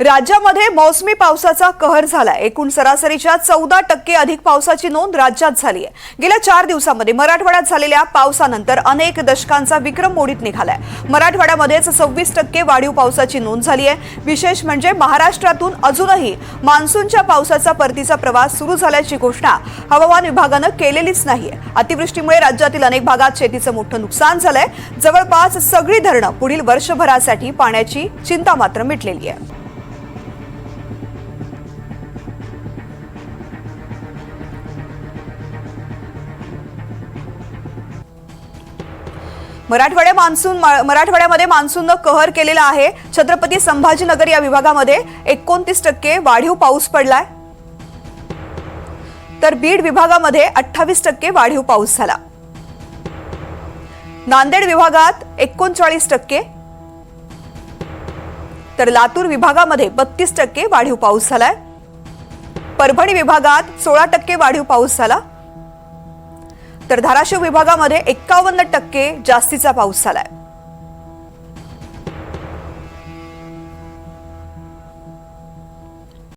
राज्यामध्ये मौसमी पावसाचा कहर झाला एकूण सरासरीच्या चौदा टक्के अधिक पावसाची नोंद राज्यात झाली आहे. गेल्या चार दिवसांमध्ये मराठवाड्यात झालेल्या पावसानंतर अनेक दशकांचा विक्रम मोडीत निघालाय. मराठवाड्यामध्येच सव्वीस टक्के वाढीव पावसाची नोंद झाली आहे. विशेष म्हणजे महाराष्ट्रातून अजूनही मान्सूनच्या पावसाचा परतीचा प्रवास सुरू झाल्याची घोषणा हवामान विभागानं केलेलीच नाहीये. अतिवृष्टीमुळे राज्यातील अनेक भागात शेतीचं मोठं नुकसान झालंय. जवळपास सगळी धरणं पुढील वर्षभरासाठी पाण्याची चिंता मात्र मिटलेली आहे. मराठवाड्या मान्सून मराठवाड्यामध्ये मान्सूननं कहर केलेला आहे. छत्रपती संभाजीनगर या विभागामध्ये एकोणतीस टक्के वाढीव पाऊस पडलाय. तर बीड विभागामध्ये अठ्ठावीस टक्के वाढीव पाऊस झाला. नांदेड विभागात एकोणचाळीस टक्के. तर लातूर विभागामध्ये बत्तीस टक्के वाढीव पाऊस झालाय. परभणी विभागात सोळा टक्के वाढीव पाऊस झाला. तर धाराशिव विभागामध्ये एक्कावन्न टक्के जास्तीचा पाऊस झालाय.